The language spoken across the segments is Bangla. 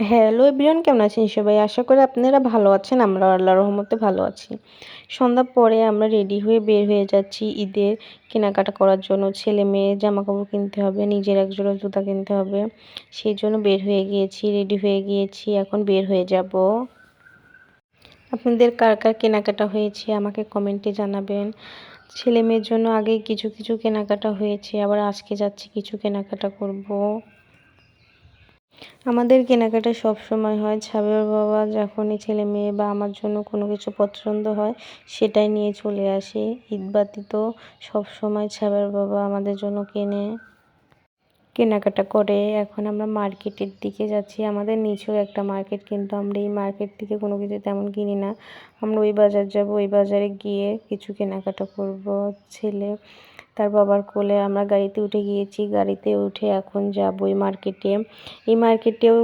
হ্যালো এভরিওয়ান কেমন আছেন সবাই? আশা করি আপনারা ভালো আছেন, আমরা আল্লাহ রহমতে ভালো আছি। সন্ধ্যা পরে আমরা রেডি হয়ে বের হয়ে যাচ্ছি ঈদের কেনাকাটা করার জন্য। ছেলে মেয়ে জামা কাপড় কিনতে হবে, নিজের একজোড়া জুতা কিনতে হবে। সেই জন্য বের হয়ে গিয়েছি রেডি হয়ে গিয়েছি, এখন বের হয়ে যাব। আপনাদের কার কার কেনাকাটা হয়েছে আমাকে কমেন্টে জানাবেন। ছেলে মেয়ের জন্য আগেই কিছু কিছু কেনাকাটা হয়েছে, আবার আজকে যাচ্ছি কিছু কেনাকাটা করব। আমাদের কেনাকাটা সব সময় হয়। ছাবের বাবা যখনই ছেলে মেয়ে বা আমার জন্য কোনো কিছু পছন্দ হয়, সেটাই নিয়ে চলে আসে। ঈদবাতি তো সব সময় ছাবের বাবা আমাদের জন্য কেনে, কেনাকাটা করে। এখন আমরা মার্কেটের দিকে যাচ্ছি। আমাদের নিচেও একটা মার্কেট, কিন্তু আমরা এই মার্কেট থেকে কোনো কিছু তেমন কিনি না। আমরা ওই বাজার যাব, ওই বাজারে গিয়ে কিছু কেনাকাটা করব। ছেলে তার বাবার কোলে আমরা গাড়িতে উঠে গিয়েছি। গাড়িতে উঠে এখন যাব ওই মার্কেটে। এই মার্কেটেও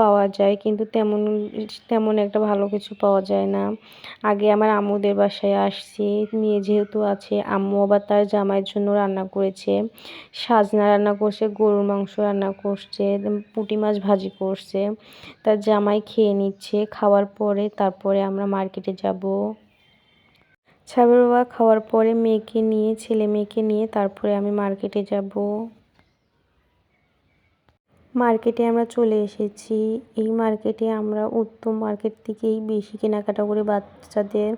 পাওয়া যায়, কিন্তু তেমন তেমন একটা ভালো কিছু পাওয়া যায় না। আগে আমার আম্মুদের বাসায় আসছি। মেয়ে যেহেতু আছে, আম্মু আবার তার জামাইয়ের জন্য রান্না করেছে। সাজনা রান্না করছে, গরুর মাংস রান্না করছে পুঁটি মাছ ভাজি করছে। তার জামাই খেয়ে নিচ্ছে। খাওয়ার পরে তারপরে আমরা মার্কেটে যাব। ছাবের বাবা খাওয়ার পরে মেয়েকে নিয়ে, ছেলে মেয়েকে নিয়ে তারপরে আমি মার্কেটে যাব। মার্কেটে আমরা চলে এসেছি। এই মার্কেটে আমরা উত্তম মার্কেট থেকেই বেশি কেনাকাটা করি বাচ্চাদের।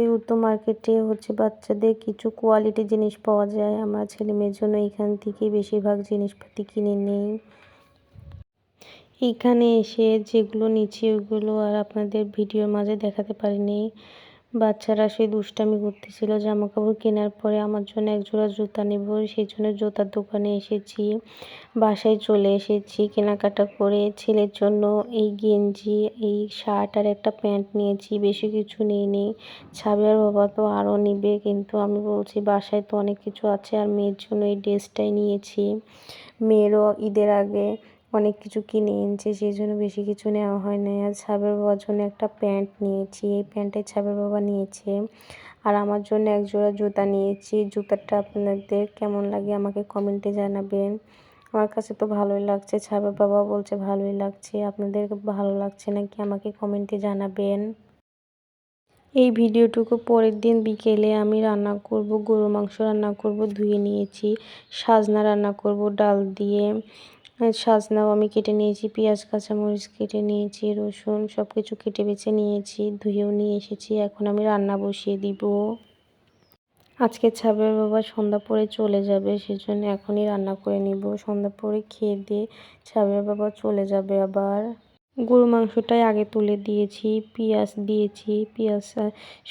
এই উত্তম মার্কেটে হচ্ছে বাচ্চাদের কিছু কোয়ালিটি জিনিস পাওয়া যায়। আমরা ছেলে মেয়ের জন্য এখান থেকেই বেশিরভাগ জিনিসপাতি কিনে নিই। এইখানে এসে যেগুলো নিচে ওগুলো আর আপনাদের ভিডিওর মাঝে দেখাতে পারিনি। বাচ্চারা সেই দুষ্টামি করতেছিল জামা কাপড় কেনার পরে আমার জন্য এক জোড়া জুতা নেব, সেই জন্য জুতার দোকানে এসেছি, বাসায় চলে এসেছি, কেনাকাটা করে ছেলের জন্য এই গেঞ্জি, এই শার্ট আর একটা প্যান্ট নিয়েছি, বেশি কিছু নিইনি ছাবিয়ার বাবা তো আরও নিবে, কিন্তু আমি বলছি বাসায় তো অনেক কিছু আছে আর মেয়ের জন্য এই ড্রেসটাই নিয়েছি। মেয়েরও ঈদের আগে অনেক কিছু কিনে এনেছে, সেই জন্য বেশি কিছু নেওয়া হয় না আর ছাবের বাবার জন্য একটা প্যান্ট নিয়েছি, এই প্যান্টের ছাবের বাবা নিয়েছে। আর আমার জন্য এক জোড়া জুতা নিয়েছি। জুতাটা আপনাদের কেমন লাগে আমাকে কমেন্টে জানাবেন। আমার কাছে তো ভালোই লাগছে, ছাবের বাবা বলছে ভালোই লাগছে। আপনাদের ভালো লাগছে নাকি আমাকে কমেন্টে জানাবেন। এই ভিডিওটুকু পরের দিন বিকেলে আমি রান্না করব গরু মাংস রান্না করব, ধুয়ে নিয়েছি, সাজনা রান্না করব, ডাল দিয়ে। সাজনাও আমি কেটে নিয়েছি, পেঁয়াজ, কাঁচামরিচ কেটে নিয়েছি, রসুন সব কিছু কেটে বেছে নিয়েছি, ধুয়েও নিয়ে এসেছি, এখন আমি রান্না বসিয়ে দিব। আজকে ছাবের বাবা সন্ধ্যা পরে চলে যাবে, সেজন্য এখনই রান্না করে নিব। সন্ধ্যা পরে খেয়ে দিয়ে ছাবের বাবা চলে যাবে আবার। গরু মাংসটাই আগে তুলে দিয়েছি, পেঁয়াজ দিয়েছি, পেঁয়াজ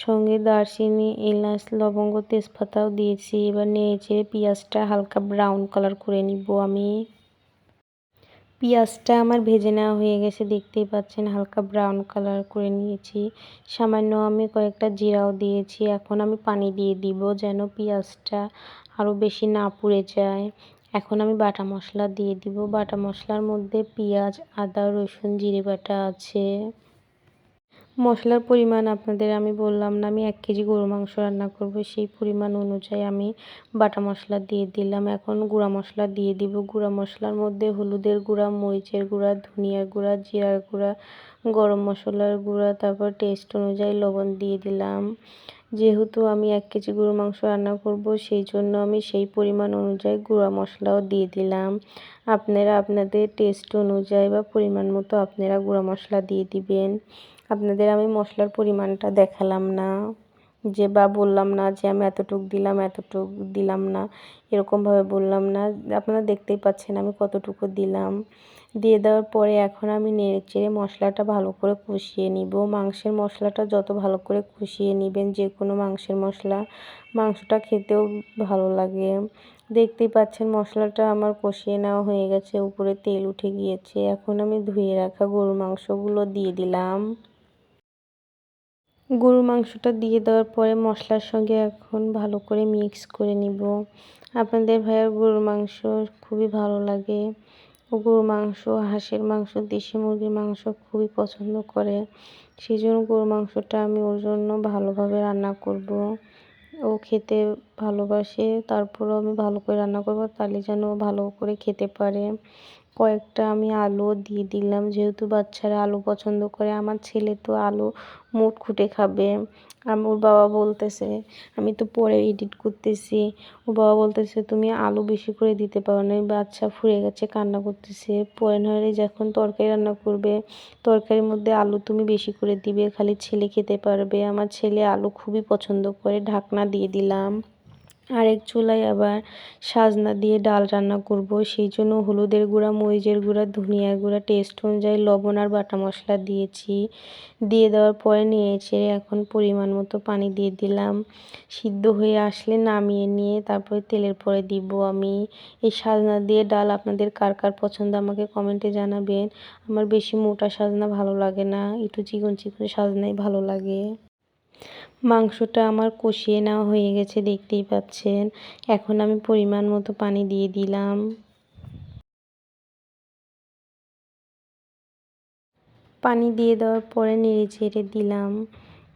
সঙ্গে দারচিনি, এলাচ, লবঙ্গ, তেজপাতাও দিয়েছি, এবার নিয়েছে পেঁয়াজটা হালকা ব্রাউন কালার করে নিব আমি। পেঁয়াজটা আমার ভেজে নেওয়া হয়ে গেছে, দেখতেই পাচ্ছেন হালকা ব্রাউন কালার করে নিয়েছি। সামান্য আমি কয়েকটা জিরাও দিয়েছি, এখন আমি পানি দিয়ে দিব যেন পিঁয়াজটা আরও বেশি না পুড়ে যায়। এখন আমি বাটা মশলা দিয়ে দিব, বাটা মশলার মধ্যে পেঁয়াজ, আদা, রসুন, জিরে বাটা আছে। মশলার পরিমাণ আপনাদের আমি বললাম না, আমি এক কেজি গরু মাংস রান্না করব, সেই পরিমাণ অনুযায়ী আমি বাটা মশলা দিয়ে দিলাম। এখন গুঁড়া মশলা দিয়ে দিব। গুঁড়া মশলার মধ্যে হলুদের গুঁড়া, মরিচের গুঁড়া, ধনিয়ার গুঁড়া, জিরার গুঁড়া, গরম মশলার গুঁড়া, তারপর টেস্ট অনুযায়ী লবণ দিয়ে দিলাম। যেহেতু আমি এক কেজি গরু মাংস রান্না করব, সেই জন্য আমি সেই পরিমাণ অনুযায়ী গুঁড়া মশলাও দিয়ে দিলাম। আপনারা আপনাদের টেস্ট অনুযায়ী বা পরিমাণ মতো আপনারা গুঁড়া মশলা দিয়ে দিবেন। আপনাদের আমি মশলার পরিমাণটা দেখালাম না, যে বা বললাম না যে আমি এতটুক দিলাম এতটুক দিলাম না, এরকমভাবে বললাম না। আপনারা দেখতেই পাচ্ছেন আমি কতটুকু দিলাম। দিয়ে দেওয়ার পরে এখন আমি নেড়ে চেড়ে মশলাটা ভালো করে কষিয়ে নিব। মাংসের মশলাটা যত ভালো করে কষিয়ে নেবেন, যে কোনো মাংসের মশলা, মাংসটা খেতেও ভালো লাগে। দেখতেই পাচ্ছেন মশলাটা আমার কষিয়ে নেওয়া হয়ে গেছে, উপরে তেল উঠে গিয়েছে। এখন আমি ধুয়ে রাখা গরুর মাংসগুলো দিয়ে দিলাম। গরুর মাংসটা দিয়ে দেওয়ার পরে মশলার সঙ্গে এখন ভালো করে মিক্স করে নিব। আপনাদের ভাইয়ার গরুর মাংস খুবই ভালো লাগে। ও গরুর মাংস, হাঁসের মাংস, দেশি মুরগির মাংস খুবই পছন্দ করে। সেই জন্য গরুর মাংসটা আমি ওর জন্য ভালোভাবে রান্না করব। ও খেতে ভালোবাসে, তারপরও আমি ভালো করে রান্না করব, তাহলে যেন ভালো করে খেতে পারে। কয়েকটা আমি আলুও দিয়ে দিলাম। যেহেতু বাচ্চারা আলু পছন্দ করে, আমার ছেলে তো আলু মুট খুঁটে খাবে। ওর বাবা বলতেছে, আমি তো পরে এডিট করতেছি। ওর বাবা বলতেছে, তুমি আলু বেশি করে দিতে পারো না। বাচ্চা ফুরে গেছে, কান্না করতেছে। পরে নয় যখন তরকারি রান্না করবে, তরকারির মধ্যে আলু তুমি বেশি করে দিবে, খালি ছেলে খেতে পারবে। আমার ছেলে আলু খুবই পছন্দ করে, ঢাকনা দিয়ে দিলাম। আরেক চুলায় আবার সাজনা দিয়ে ডাল রান্না করব। সেই জন্য হলুদের গুঁড়া, মরিচের গুঁড়া, ধনিয়ার গুঁড়া, টেস্ট অনুযায়ী লবণ আর বাটা মশলা দিয়েছি। দিয়ে দেওয়ার পরে নিয়েছে এখন পরিমাণ মতো পানি দিয়ে দিলাম। সিদ্ধ হয়ে আসলে নামিয়ে নিয়ে তারপরে তেলের পরে দিব আমি। এই সাজনা দিয়ে ডাল আপনাদের কার কার পছন্দ আমাকে কমেন্টে জানাবেন। আমার বেশি মোটা সাজনা ভালো লাগে না, একটু চিকন চিকন সাজনাই ভালো লাগে। মাংসটা আমার কষিয়ে নেওয়া হয়ে গেছে, দেখতেই পাচ্ছেন। এখন আমি পরিমাণ মতো পানি দিয়ে দিলাম। পানি দিয়ে দেওয়ার পরে নেড়ে চেড়ে দিলাম।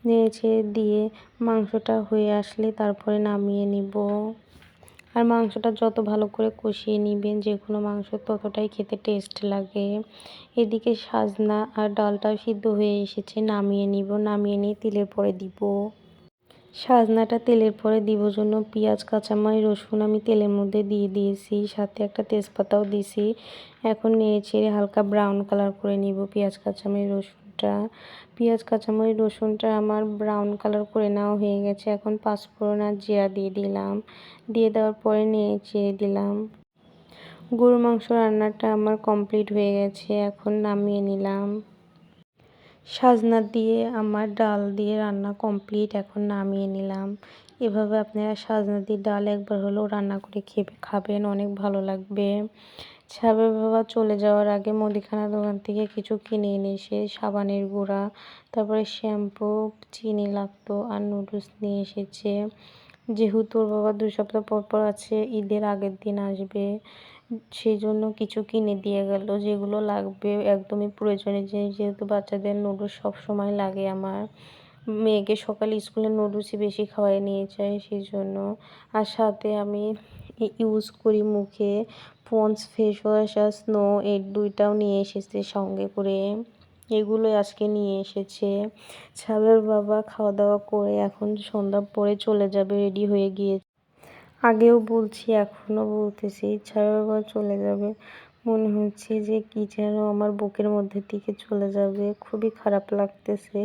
নেড়ে চেড়ে দিয়ে মাংসটা হয়ে আসলে তারপরে নামিয়ে নিব। আর মাংসটা যত ভালো করে কষিয়ে নেবেন, যে কোনো মাংস ততটাই খেতে টেস্ট লাগে। এদিকে সাজনা আর ডালটাও সিদ্ধ হয়ে এসেছে, নামিয়ে নিব, নামিয়ে নিয়ে তেলের পরে দিব। সাজনাটা তেলের পরে দিব জন্য পেঁয়াজ, কাঁচামরিচ, রসুন আমি তেলের মধ্যে দিয়ে দিয়েছি, সাথে একটা তেজপাতাও দিয়েছি এখন নেড়ে চেড়ে হালকা ব্রাউন কালার করে নিব, পেঁয়াজ, কাঁচামরিচ রসুনটা পেঁয়াজ, কাঁচামরিচ, রসুনটা আমার ব্রাউন কালার করে নেওয়া হয়ে গেছে। এখন পাঁচফোড়ন আর জিরা দিয়ে দিলাম। দিয়ে দেওয়ার পরে নিয়ে চেড়ে দিলাম। গরু মাংস রান্নাটা আমার কমপ্লিট হয়ে গেছে। এখন নামিয়ে নিলাম। সাজনা দিয়ে আমার ডাল দিয়ে রান্না কমপ্লিট এখন নামিয়ে নিলাম। এভাবে আপনারা সাজনা দিয়ে ডাল একবার হলেও রান্না করে খেয়ে খাবেন। অনেক ভালো লাগবে। সাবের বাবা চলে যাওয়ার আগে মুদিখানা দোকান থেকে কিছু কিনে এনে এসে সাবানের গুঁড়া, তারপরে শ্যাম্পু, চিনি লাগতো আর নুডলস নিয়ে এসেছে। যেহেতু ওর বাবা দুই সপ্তাহ পর পর আছে, ঈদের আগের দিন আসবে সেই জন্য কিছু কিনে দিয়ে গেল। যেগুলো লাগবে, একদমই প্রয়োজনীয় জিনিস। যেহেতু বাচ্চাদের নুডলস সব সময় লাগে আমার। মেয়েকে সকালে স্কুলে নুডলসই বেশি খাওয়াই নিয়ে যায় সেই জন্য আর সাথে আমি ইউজ করি মুখে। পন্স ফেস ওয়াশ আর স্নো এই দুইটাও নিয়ে এসেছে সঙ্গে করে। এগুলোই আজকে নিয়ে এসেছে। ছাবের বাবা খাওয়া দাওয়া করে এখন সন্ধ্যা পরে চলে যাবে রেডি হয়ে গিয়েছে। আগেও বলছি, এখনও বলতেছি, ছাবের বাবা চলে যাবে। মনে হচ্ছে যে কি যেন আমার বুকের মধ্যে দিকে চলে যাবে। খুবই খারাপ লাগতেছে,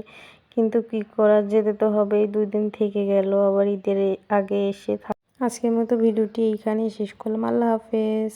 কিন্তু কি করা, যেতে তো হবেই, দুই দিন থেকে গেল। আবার ঈদের আগে এসে আজকের মতো ভিডিওটি এইখানেই শেষ করলাম। আল্লাহ হাফেজ।